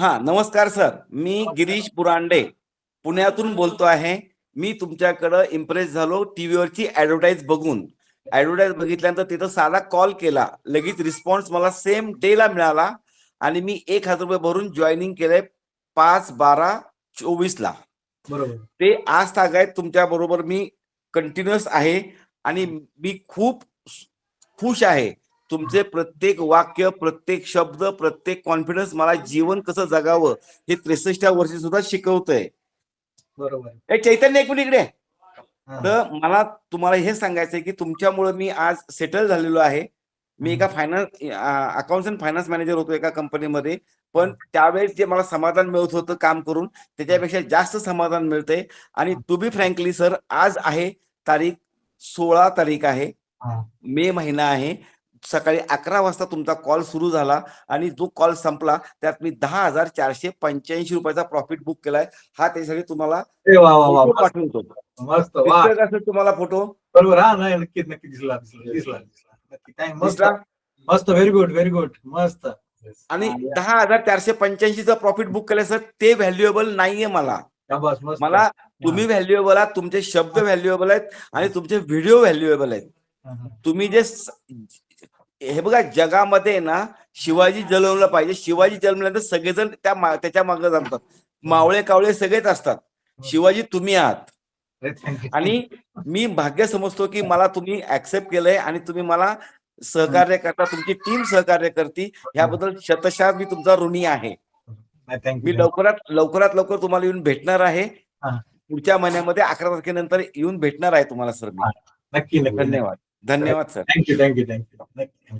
हा नमस्कार सर. मी गिरीश बुरांडे पुण्यातून बोलतो आहे. मी तुमच्याकडं इम्प्रेस झालो टीव्हीवरची ऍडव्हर्टाईज बघून. ऍडव्हर्टाईज बघितल्यानंतर तिथं साधा कॉल केला. लगेच रिस्पॉन्स मला सेम डेला मिळाला आणि मी एक हजार रुपये भरून जॉईनिंग केलंय पाच बारा चोवीस ला. बरोबर. ते आज तागायत तुमच्या बरोबर मी कंटिन्युअस आहे आणि मी खूप खुश आहे. तुमचे प्रत्येक वाक्य प्रत्येक शब्द प्रत्येक कॉन्फिडन्स मला जीवन कसं जगावं हे त्रेसष्टच्या वर्षी सुद्धा शिकवतंय. बरोबर. ए चैतन्य एक इकडे. तर मला तुम्हाला हे सांगायचंय की तुमच्यामुळे मी आज सेटल झालेलो आहे. मी एका finance accounts and finance manager होतो एका कंपनीमध्ये पण त्यावेळेस जे मला समाधान मिळत होतं काम करून त्याच्यापेक्षा जास्त समाधान मिळतंय. आणि टू बी फ्रँकली सर आज आहे तारीख सोळा तारीख आहे. मे महिना आहे. सकाळी अकरा वाजता तुमचा कॉल सुरू झाला आणि जो कॉल संपला त्यात मी दहा हजार चारशे पंच्याऐंशी रुपयाचा प्रॉफिट बुक केलाय. हा त्यासाठी तुम्हाला पाठवतो मस्त. तुम्हाला फोटो बरोबर हा नाही नक्कीच नक्की दिसला दिसला मस्त. मस्त व्हेरी गुड व्हेरी गुड मस्त. आणि दहा हजार चारशे पंच्याऐंशीचा प्रॉफिट बुक केलं सर ते व्हॅल्युएबल नाहीये मला. मला तुम्ही व्हॅल्युएबल आहात तुमचे शब्द व्हॅल्युएबल आहेत आणि तुमचे व्हिडिओ व्हॅल्युएबल आहेत. तुम्ही जे हे बघा जगामध्ये ना शिवाजी जन्मलं पाहिजे. शिवाजी जन्मल्यानंतर सगळेजण त्या त्याच्यामागे जमतात. मावळे कावळे सगळेच असतात. शिवाजी तुम्ही आहात. आणि मी भाग्य समजतो की मला तुम्ही ऍक्सेप्ट केलंय आणि तुम्ही मला सहकार्य करता. तुमची टीम सहकार्य करते. ह्याबद्दल शतशः मी तुमचा ऋणी आहे. मी. लवकरात लवकरात लवकर तुम्हाला येऊन भेटणार आहे. पुढच्या महिन्यामध्ये अकरा तारखेनंतर येऊन भेटणार आहे तुम्हाला सर मी. नक्की. धन्यवाद. धन्यवाद सर थँक्यू थँक्यू थँक्यू